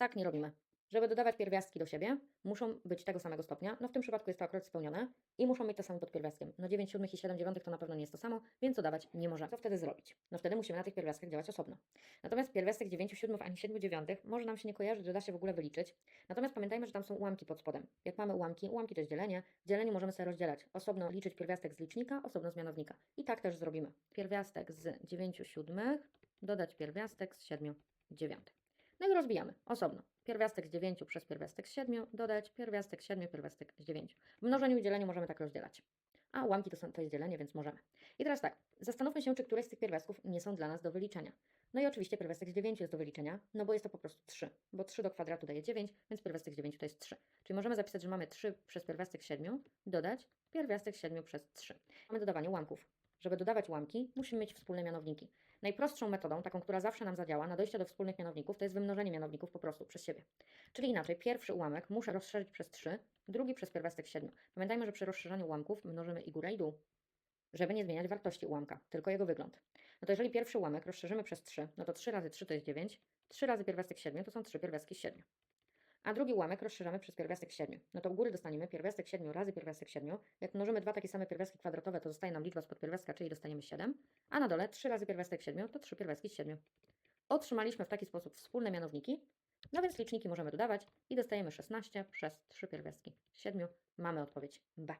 Tak nie robimy. Żeby dodawać pierwiastki do siebie, muszą być tego samego stopnia. No w tym przypadku jest to akurat spełnione i muszą mieć to samo pod pierwiastkiem. No 9 siódmych i 7 dziewiątych to na pewno nie jest to samo, więc dodawać nie możemy. Co wtedy zrobić? No wtedy musimy na tych pierwiastkach działać osobno. Natomiast pierwiastek 9 siódmych ani 7 dziewiątych może nam się nie kojarzyć, że da się w ogóle wyliczyć. Natomiast pamiętajmy, że tam są ułamki pod spodem. Jak mamy ułamki, ułamki to jest dzielenie. W dzieleniu możemy sobie rozdzielać. Osobno liczyć pierwiastek z licznika, osobno z mianownika. I tak też zrobimy. Pierwiastek z 9 siódmych dodać pierwiastek z 7 dziewiątych. No i rozbijamy osobno. Pierwiastek z 9 przez pierwiastek z 7 dodać pierwiastek z 7, pierwiastek z 9. W mnożeniu i dzieleniu możemy tak rozdzielać. A ułamki to, są, to jest dzielenie, więc możemy. I teraz tak, zastanówmy się, czy któreś z tych pierwiastków nie są dla nas do wyliczenia. No i oczywiście pierwiastek z 9 jest do wyliczenia, no bo jest to po prostu 3, bo 3 do kwadratu daje 9, więc pierwiastek z 9 to jest 3. Czyli możemy zapisać, że mamy 3 przez pierwiastek z 7, dodać pierwiastek z 7 przez 3. Mamy dodawanie ułamków. Żeby dodawać ułamki, musimy mieć wspólne mianowniki. Najprostszą metodą, taką, która zawsze nam zadziała na dojście do wspólnych mianowników, to jest wymnożenie mianowników po prostu przez siebie. Czyli inaczej, pierwszy ułamek muszę rozszerzyć przez 3, drugi przez pierwiastek 7. Pamiętajmy, że przy rozszerzaniu ułamków mnożymy i górę i dół, żeby nie zmieniać wartości ułamka, tylko jego wygląd. No to jeżeli pierwszy ułamek rozszerzymy przez 3, no to 3 razy 3 to jest 9, 3 razy pierwiastek 7 to są 3 pierwiastki z 7. A drugi ułamek rozszerzamy przez pierwiastek 7. No to u góry dostaniemy pierwiastek 7 razy pierwiastek 7. Jak mnożymy dwa takie same pierwiastki kwadratowe, to zostaje nam liczba spod pierwiastka, czyli dostaniemy 7. A na dole 3 razy pierwiastek 7 to 3 pierwiastki z 7. Otrzymaliśmy w taki sposób wspólne mianowniki, no więc liczniki możemy dodawać i dostajemy 16 przez 3 pierwiastki z 7. Mamy odpowiedź B.